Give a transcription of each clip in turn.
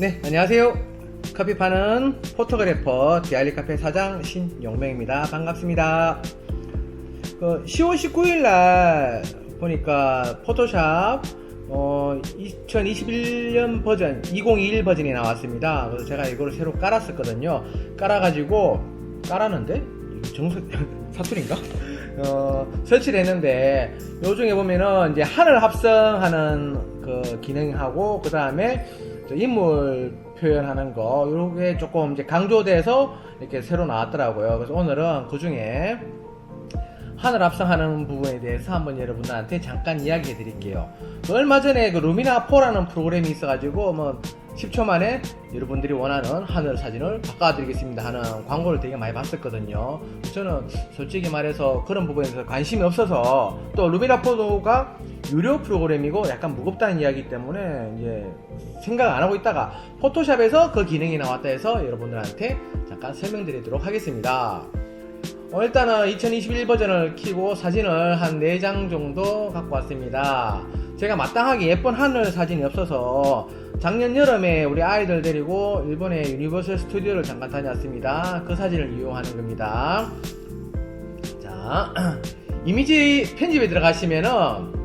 네, 안녕하세요. 커피 파는 포토그래퍼 디알리 카페 사장 신용명입니다. 반갑습니다. 그 10월 19일 날 보니까 포토샵 어, 2021년 버전 2021 버전이 나왔습니다. 그래서 제가 이거를 새로 깔았었거든요. 깔아가지고 깔았는데 정석 사투리인가? 어, 설치를 했는데 요 중에 보면은 이제 하늘 합성하는 그 기능하고 그 다음에 인물 표현하는 거 요게 조금 이제 강조돼서 이렇게 새로 나왔더라고요. 그래서 오늘은 그 중에 하늘 합성하는 부분에 대해서 한번 여러분들한테 잠깐 이야기해 드릴게요. 그 얼마 전에 그 루미나 4라는 프로그램이 있어가지고 뭐 10초 만에 여러분들이 원하는 하늘 사진을 바꿔드리겠습니다 하는 광고를 되게 많이 봤었거든요. 저는 솔직히 말해서 그런 부분에서 관심이 없어서 또 루미나 4가 유료 프로그램이고 약간 무겁다는 이야기 때문에 이제 생각 안 하고 있다가 포토샵에서 그 기능이 나왔다 해서 여러분들한테 잠깐 설명드리도록 하겠습니다. 어, 일단은 2021 버전을 키고 사진을 한 4장 정도 갖고 왔습니다. 제가 마땅하게 예쁜 하늘 사진이 없어서 작년 여름에 우리 아이들 데리고 일본의 유니버설 스튜디오를 잠깐 다녀왔습니다. 그 사진을 이용하는 겁니다. 자, 이미지 편집에 들어가시면은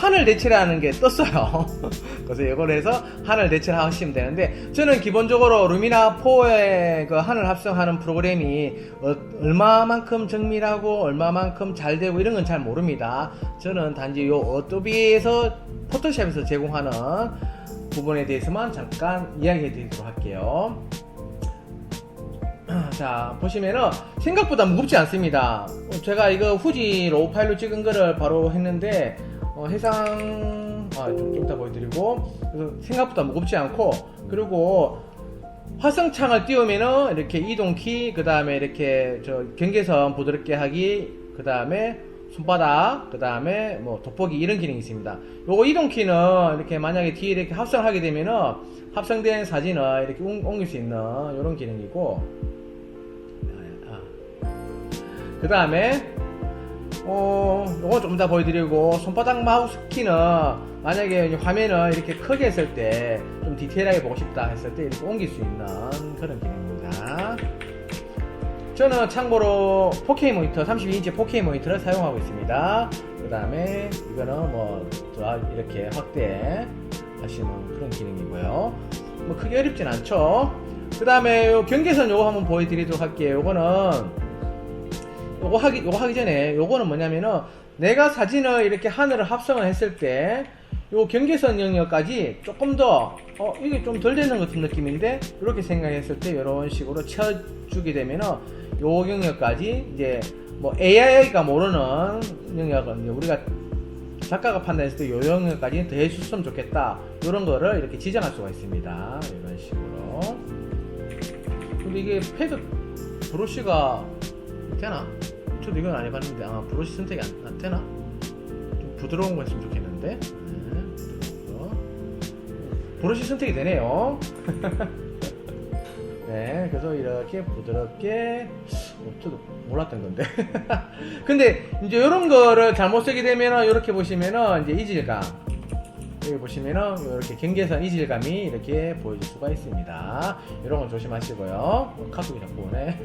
하늘 대체라는 게 떴어요. 그래서 이걸 해서 하늘 대체를 하시면 되는데 저는 기본적으로 루미나 4의 그 하늘 합성하는 프로그램이 어, 얼마만큼 정밀하고 얼마만큼 잘 되고 이런 건 잘 모릅니다. 저는 단지 요 어도비에서 포토샵에서 제공하는 부분에 대해서만 잠깐 이야기해 드리도록 할게요. 자 보시면은 생각보다 무겁지 않습니다. 어, 제가 이거 후지 로우 파일로 찍은 거를 바로 했는데 어, 해상 아, 좀, 좀 이따 보여드리고. 그래서 생각보다 무겁지 않고 그리고 화성창을 띄우면은 이렇게 이동키 그 다음에 이렇게 저 경계선 부드럽게 하기 그 다음에 손바닥 그 다음에 뭐 돋보기 이런 기능이 있습니다. 요거 이동키는 이렇게 만약에 뒤에 이렇게 합성하게 되면은 합성된 사진을 이렇게 옮- 옮길 수 있는 이런 기능이고. 그 다음에 어, 요거 좀더 보여드리고, 손바닥 마우스 키는 만약에 화면을 이렇게 크게 했을 때, 좀 디테일하게 보고 싶다 했을 때 이렇게 옮길 수 있는 그런 기능입니다. 저는 참고로 4K 모니터, 32인치 4K 모니터를 사용하고 있습니다. 그 다음에 이거는 뭐, 저 이렇게 확대 하시는 그런 기능이고요. 뭐 크게 어렵진 않죠. 그 다음에 요 경계선 요거 한번 보여드리도록 할게요. 요거는 요거 하기, 요거 하기 전에 요거는 뭐냐면은 내가 사진을 이렇게 하늘을 합성을 했을 때 요 경계선 영역까지 조금 더 어, 이게 좀 덜 되는 것 같은 느낌인데 이렇게 생각했을 때 이런 식으로 쳐주게 되면은 요 영역까지 이제 뭐 AI가 모르는 영역은 우리가 작가가 판단했을 때 요 영역까지 더 해줬으면 좋겠다. 이런 거를 이렇게 지정할 수가 있습니다. 이런 식으로. 근데 이게 패드 브러쉬가 되나? 저도 이건 안 해봤는데. 아마 브러쉬 선택이 안, 안 되나? 좀 부드러운 거 했으면 좋겠는데. 네. 브러쉬 선택이 되네요. 네 그래서 이렇게 부드럽게 어, 저도 몰랐던 건데. 근데 이제 이런 거를 잘못 쓰게 되면은 이렇게 보시면은 이제 이질감. 여기 보시면은 이렇게 경계선 이질감이 이렇게 보여질 수가 있습니다. 이런 건 조심하시고요. 어, 카톡이 자꾸 오네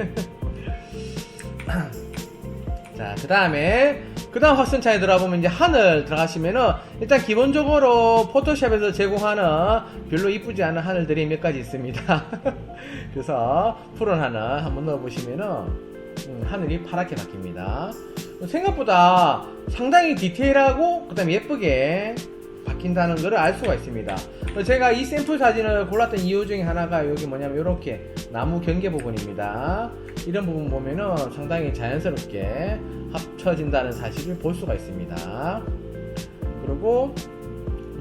자, 그 다음에, 그 다음 확선창에 들어가보면 이제 하늘 들어가시면은, 일단 기본적으로 포토샵에서 제공하는 별로 이쁘지 않은 하늘들이 몇 가지 있습니다. 그래서, 푸른 하늘 한번 넣어보시면은, 음, 하늘이 파랗게 바뀝니다. 생각보다 상당히 디테일하고, 그 다음에 예쁘게 바뀐다는 것을 알 수가 있습니다. 제가 이 샘플 사진을 골랐던 이유 중에 하나가 여기 뭐냐면 이렇게 나무 경계 부분입니다. 이런 부분 보면은 상당히 자연스럽게 합쳐진다는 사실을 볼 수가 있습니다. 그리고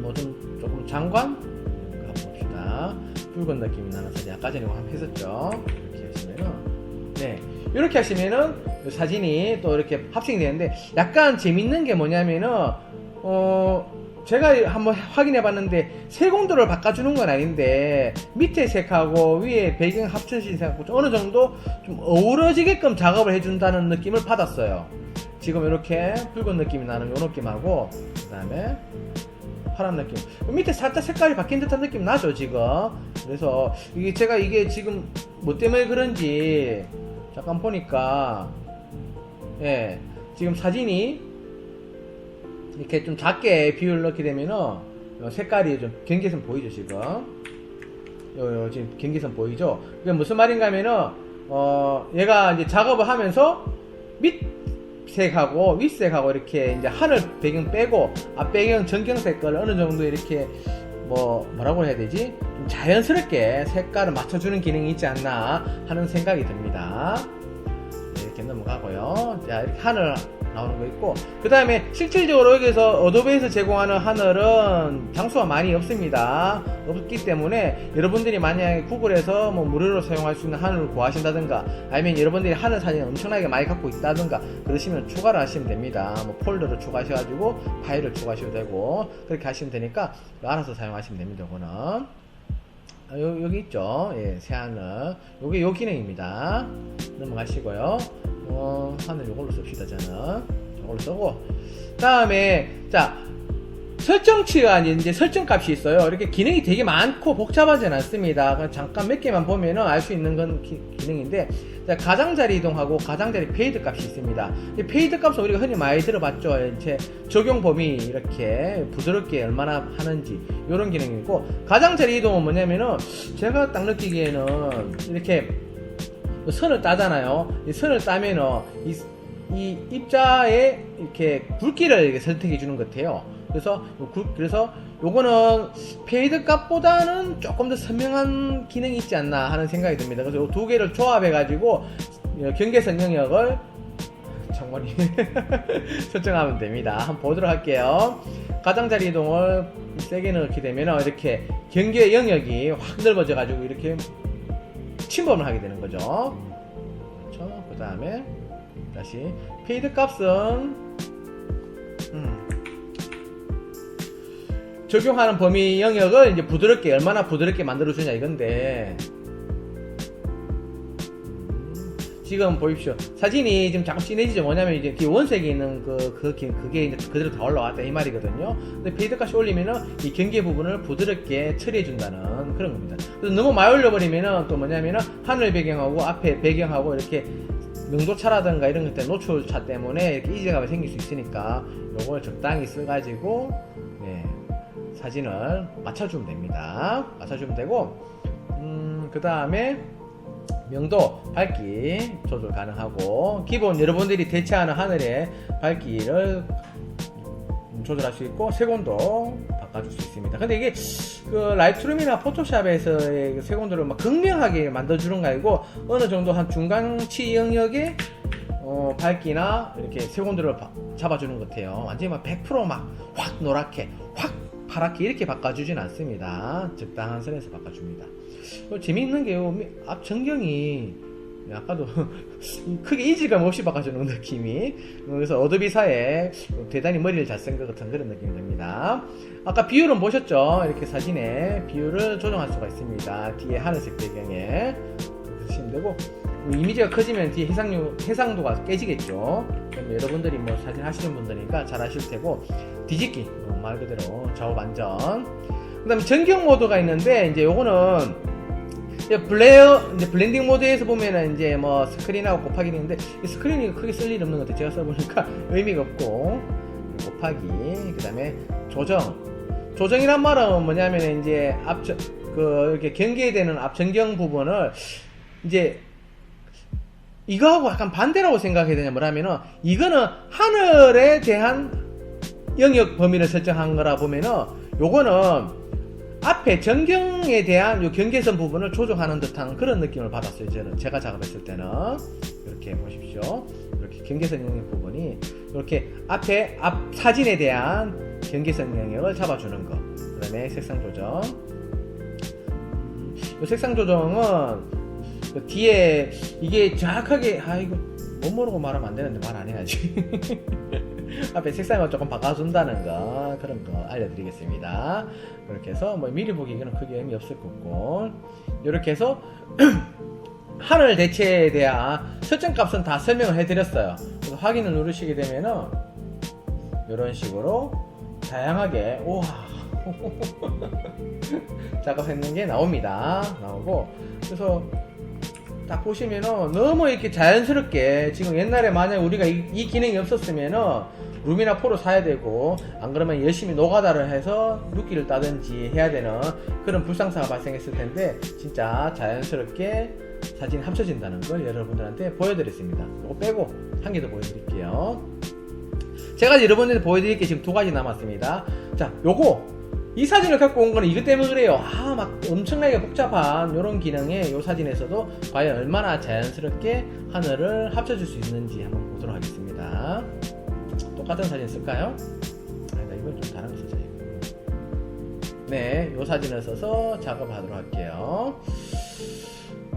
뭐 좀 조금 장관 한번 봅시다. 붉은 느낌이 나는 사진 아까 전에 했었죠. 이렇게 하시면은 네 이렇게 하시면은 사진이 또 이렇게 합성이 되는데 약간 재밌는 게 뭐냐면은 어 제가 한번 확인해 봤는데 색온도를 바꿔주는 건 아닌데 밑에 색하고 위에 배경 합쳐진 색하고 좀 어느 정도 좀 어우러지게끔 작업을 해준다는 느낌을 받았어요. 지금 이렇게 붉은 느낌이 나는 요 느낌하고 그 다음에 파란 느낌. 밑에 살짝 색깔이 바뀐 듯한 느낌 나죠 지금. 그래서 이게 제가 이게 지금 뭐 때문에 그런지 잠깐 보니까 예 지금 사진이 이렇게 좀 작게 비율 넣게 되면은 요 색깔이 좀 경계선 보이죠 지금. 요, 요 지금 경계선 보이죠? 그게 무슨 말인가 하면은 어 얘가 이제 작업을 하면서 밑색하고 윗색하고 이렇게 이제 하늘 배경 빼고 앞 배경 전경색 걸 어느 정도 이렇게 뭐 뭐라고 해야 되지? 좀 자연스럽게 색깔을 맞춰주는 기능이 있지 않나 하는 생각이 듭니다. 네, 이렇게 넘어가고요. 자 이렇게 하늘 나오는 거 있고 그 다음에 실질적으로 여기서 어도베에서 제공하는 하늘은 장수가 많이 없습니다 없기 때문에 여러분들이 만약에 구글에서 뭐 무료로 사용할 수 있는 하늘을 구하신다든가 아니면 여러분들이 하늘 사진을 엄청나게 많이 갖고 있다든가 그러시면 추가를 하시면 됩니다 뭐 폴더를 추가하셔가지고 파일을 추가하셔도 되고 그렇게 하시면 되니까 알아서 사용하시면 됩니다 그거는 아, 요, 여기 있죠. 예, 새하늘. 요게 요 기능입니다. 넘어가시고요. 어, 하늘 요걸로 씁시다, 저는. 요걸로 쓰고. 다음에, 자, 설정치가 이제 설정 값이 있어요. 이렇게 기능이 되게 많고 복잡하진 않습니다. 잠깐 몇 개만 보면은 알 수 있는 건 기, 능인데 자, 가장자리 이동하고 가장자리 페이드 값이 있습니다. 이 페이드 값은 우리가 흔히 많이 들어봤죠. 이제 적용 범위 이렇게 부드럽게 얼마나 하는지 이런 기능이고 가장자리 이동은 뭐냐면은 제가 딱 느끼기에는 이렇게 선을 따잖아요. 이 선을 따면은 이, 이 입자에 이렇게 굵기를 이렇게 선택해 주는 것 같아요. 그래서 요 굵- 그래서 요거는 페이드 값보다는 조금 더 선명한 기능이 있지 않나 하는 생각이 듭니다. 그래서 요두 개를 조합해 가지고 경계선 영역을 정말이 설정하면 됩니다. 한번 보도록 할게요. 가장자리 이동을 세게 넣게 되면 이렇게 경계 영역이 확 넓어져 가지고 이렇게 침범을 하게 되는 거죠. 그렇죠. 그 다음에 다시 페이드 값은 음, 적용하는 범위 영역을 이제 부드럽게 얼마나 부드럽게 만들어 주냐 이건데 지금 보십시오. 사진이 지금 자꾸 진해지죠. 뭐냐면 이제 그 원색이 있는 그, 그 기- 그게 이제 그대로 다 올라왔다 이 말이거든요. 근데 페이드 값이 올리면은 이 경계 부분을 부드럽게 처리해 준다는 그런 겁니다. 그래서 너무 많이 올려버리면은 또 뭐냐면은 하늘 배경하고 앞에 배경하고 이렇게 명도차라든가 이런 것 때문에 노출차 때문에 이렇게 이질감이 생길 수 있으니까 요걸 적당히 써가지고 네, 사진을 맞춰주면 됩니다. 맞춰주면 되고, 음, 그 다음에 명도, 밝기 조절 가능하고, 기본 여러분들이 대체하는 하늘의 밝기를 조절할 수 있고, 색온도 바꿔줄 수 있습니다. 근데 이게 그 라이트룸이나 포토샵에서의 그 색온도를 막 극명하게 만들어주는 거 아니고, 어느 정도 한 중간치 영역에 어, 밝기나 이렇게 색온도를 바- 잡아주는 것 같아요. 완전히 막 100%막 확 노랗게, 확 파랗게 이렇게 바꿔주진 않습니다. 적당한 선에서 바꿔줍니다. 또 재미있는 게요 앞 전경이 아까도 크게 이질감 없이 바꿔주는 느낌이 그래서 어도비사에 대단히 머리를 잘 쓴 것 같은 그런 느낌이 듭니다. 아까 비율은 보셨죠? 이렇게 사진에 비율을 조정할 수가 있습니다. 뒤에 하늘색 배경에 보시면 되고 이미지가 커지면 뒤에 해상류, 해상도가 깨지겠죠. 여러분들이 뭐 사진 하시는 분들이니까 잘 아실 테고 뒤집기. 어, 말 그대로. 좌우 반전. 그 다음에 전경 모드가 있는데 이제 요거는 블레어 이제 블렌딩 모드에서 보면은 이제 뭐 스크린하고 곱하기 있는데 이 스크린이 크게 쓸일 없는 것 같아요. 제가 써보니까 의미가 없고. 곱하기. 그 다음에 조정. 조정이란 말은 뭐냐면 이제 앞그 이렇게 경계되는 앞 전경 부분을 이제 이거하고 약간 반대라고 생각해야 되냐 뭐라면은 이거는 하늘에 대한 영역 범위를 설정한 거라 보면은 요거는 앞에 전경에 대한 요 경계선 부분을 조정하는 듯한 그런 느낌을 받았어요 저는. 제가 작업했을 때는. 이렇게 보십시오. 이렇게 경계선 영역 부분이 이렇게 앞에 앞 사진에 대한 경계선 영역을 잡아주는 거. 그다음에 색상 조정. 음, 요 색상 조정은 그 뒤에 이게 정확하게 아 이거 못 모르고 말하면 안 되는데 말 안 해야지 앞에 색상을 조금 바꿔준다는 거 그런 거 알려드리겠습니다. 그렇게 해서 뭐 미리 보기에는 크게 의미 없을 거고. 이렇게 해서 하늘 대체에 대한 설정 값은 다 설명을 해드렸어요. 그래서 확인을 누르시게 되면은 이런 식으로 다양하게 우와. 작업했는 게 나옵니다. 나오고. 그래서 딱 보시면은 너무 이렇게 자연스럽게 지금 옛날에 만약 우리가 이, 이 기능이 없었으면은 룸이나 포로 사야 되고 안 그러면 열심히 노가다를 해서 눕기를 따든지 해야 되는 그런 불상사가 발생했을 텐데 진짜 자연스럽게 사진이 합쳐진다는 걸 여러분들한테 보여드렸습니다. 이거 빼고 한 개 더 보여드릴게요. 제가 여러분들한테 보여드릴 게 지금 두 가지 남았습니다. 자, 요거 이 사진을 갖고 온 거는 이것 때문에 그래요. 아, 막 엄청나게 복잡한 이런 기능에 이 사진에서도 과연 얼마나 자연스럽게 하늘을 합쳐줄 수 있는지 한번 보도록 하겠습니다. 똑같은 사진 쓸까요? 아니다, 이건 좀 다른 거 쓰자. 네, 이 사진을 써서 작업하도록 할게요.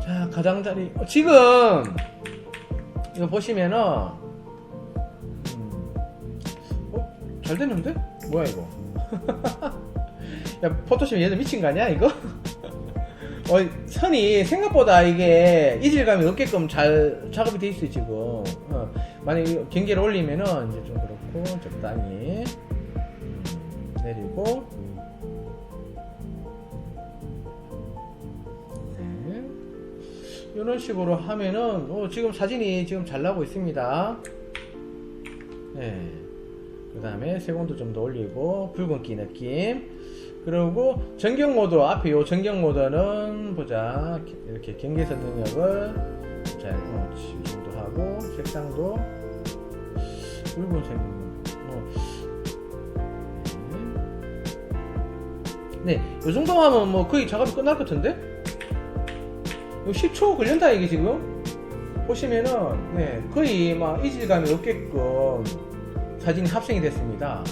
자, 가장자리. 어, 지금 이거 보시면은 음, 어? 잘 됐는데? 뭐야 이거? 야 포토샵 얘들 미친 거 아니야 이거? 어, 선이 생각보다 이게 이질감이 없게끔 잘 작업이 돼 있어요 지금 어, 만약에 경계를 올리면은 이제 좀 그렇고 적당히. 음, 내리고. 네. 이런 식으로 하면은 어, 지금 사진이 지금 잘 나오고 있습니다. 네. 그 다음에 세곤도 좀 더 올리고 붉은기 느낌. 그리고 전경 모드 앞에 요 전경 모드는 보자. 이렇게 경계선 능력을 자 하고 색상도 붉은색 어. 네, 요 정도 하면 뭐 거의 작업이 끝날 것 같은데? 이거 10초 걸린다 이게 지금 보시면은 네 거의 막 이질감이 없게끔 사진이 합성이 됐습니다.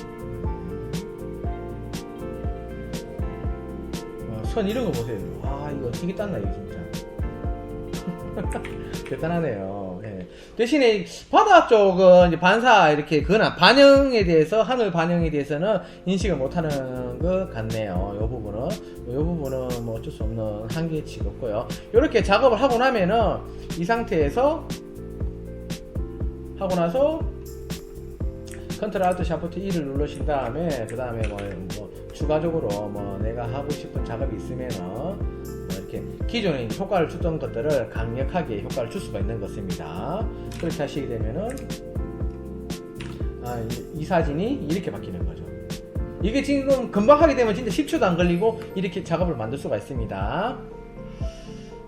어, 선 이런 거 보세요. 아 이거 어떻게 땄나 이거 진짜. 대단하네요. 예. 대신에 바다 쪽은 이제 반사 이렇게 그나 반영에 대해서 하늘 반영에 대해서는 인식을 못하는 것 같네요. 이 부분은 이 부분은 뭐 어쩔 수 없는 한계치가 없고요. 이렇게 작업을 하고 나면은 이 상태에서 하고 나서 컨트롤 알트 샤프트 2를 누르신 다음에 그 다음에 뭐, 뭐 추가적으로 뭐 내가 하고 싶은 작업이 있으면은 뭐 이렇게 이제 효과를 주던 것들을 강력하게 효과를 줄 수가 있는 것입니다. 그렇게 하시게 되면은 아, 이, 이 사진이 이렇게 바뀌는 거죠. 이게 지금 금방 하게 되면 진짜 10초도 안 걸리고 이렇게 작업을 만들 수가 있습니다.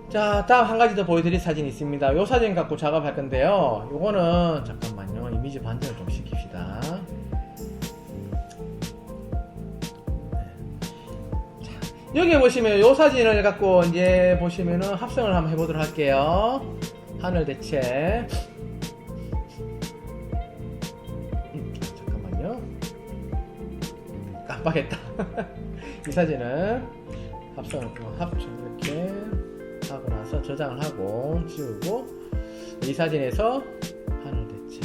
자, 다음 한 가지 더 보여드릴 사진이 있습니다. 이 사진 갖고 작업할 건데요. 요거는 잠깐만요. 이미지 반전을 좀 시킵시다. 여기 보시면 이 사진을 갖고 이제 보시면은 합성을 한번 해보도록 할게요. 하늘 대체. 음, 잠깐만요. 깜빡했다. 이 사진을 합성을 좀 합성 이렇게 하고 나서 저장을 하고 지우고 이 사진에서 하늘 대체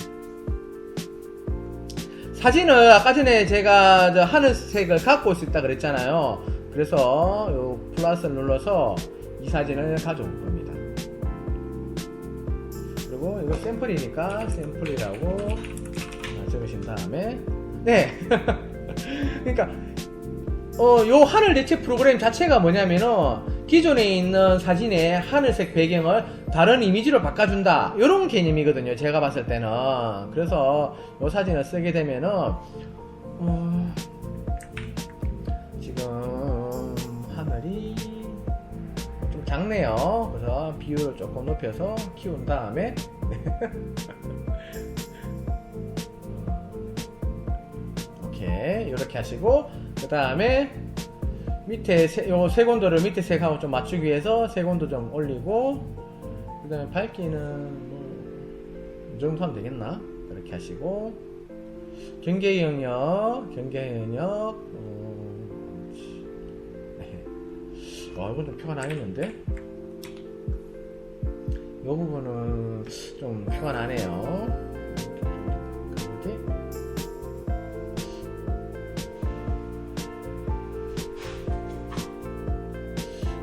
사진을 아까 전에 제가 저 하늘색을 갖고 올 수 있다 그랬잖아요 그래서 요 플러스를 눌러서 이 사진을 가져올 겁니다 그리고 이거 샘플이니까 샘플이라고 적으신 다음에 네 그러니까 어, 요 하늘 대체 프로그램 자체가 뭐냐면은 기존에 있는 사진의 하늘색 배경을 다른 이미지로 바꿔준다. 이런 개념이거든요. 제가 봤을 때는. 그래서 요 사진을 쓰게 되면은 어, 작네요. 그래서 비율을 조금 높여서 키운 다음에 오케이 이렇게 하시고 그 다음에 밑에 세, 요 색온도를 밑에 색하고 좀 맞추기 위해서 색온도 좀 올리고 그 다음에 밝기는 뭐이 정도 하면 되겠나 이렇게 하시고 경계 영역 경계 영역 와좀 표가 나겠는데? 이 부분은 좀 표가 나네요.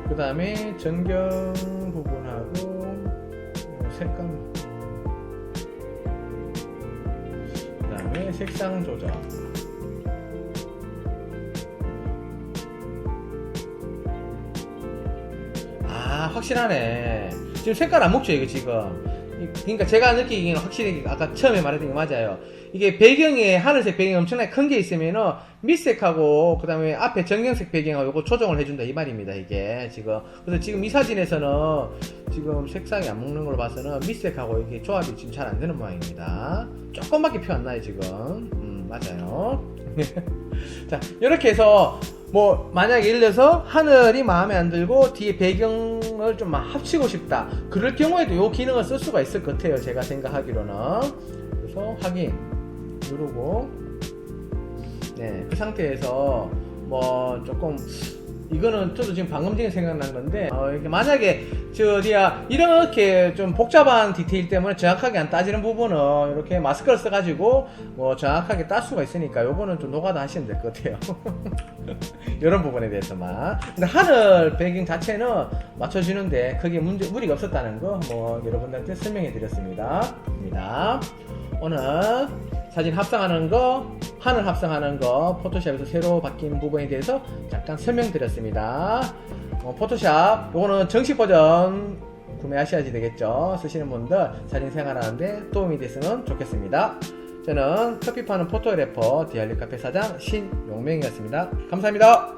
그 다음에 전경 부분하고 요 색감. 그 다음에 색상 조정 확실하네. 지금 색깔 안 먹죠, 이거 지금. 이- 그러니까 제가 느끼기에는 확실히 아까 처음에 말했던 게 맞아요. 이게 배경에 하늘색 배경이 엄청나게 큰 게 있으면은 밑색하고 그다음에 앞에 정경색 배경하고 요거 조정을 해준다 이 말입니다 이게 지금 그래서 지금 이 사진에서는 지금 색상이 안 먹는 걸로 봐서는 밑색하고 이게 조합이 지금 잘 안 되는 모양입니다 조금밖에 표 안 나요 지금 음 맞아요 자 이렇게 해서 뭐 만약에 예를 들어서 하늘이 마음에 안 들고 뒤에 배경 을좀막 합치고 싶다. 그럴 경우에도 이 기능을 쓸 수가 있을 것 같아요 제가 생각하기로는. 그래서 확인. 누르고. 네그 상태에서 뭐 조금 이거는 저도 지금 방금 전에 생각난 건데 어, 이게 만약에 저 어디야 이렇게 좀 복잡한 디테일 때문에 정확하게 안 따지는 부분은 이렇게 마스크를 써가지고 뭐 정확하게 딸 수가 있으니까 요거는 좀 노가다 하시면 될 것 같아요 이런 부분에 대해서만. 근데 하늘 배경 자체는 맞춰주는데 그게 문제 무리가 없었다는 거 뭐 여러분들한테 설명해 드렸습니다. 입니다. 오늘 사진 합성하는 거 하늘 합성하는 거 포토샵에서 새로 바뀐 부분에 대해서 잠깐 설명드렸습니다. 어, 포토샵 요거는 정식 버전 구매하셔야지 되겠죠. 쓰시는 분들 사진 생활하는데 도움이 됐으면 좋겠습니다 저는 커피 파는 포토그래퍼 디알리 카페 사장 신용명이었습니다. 감사합니다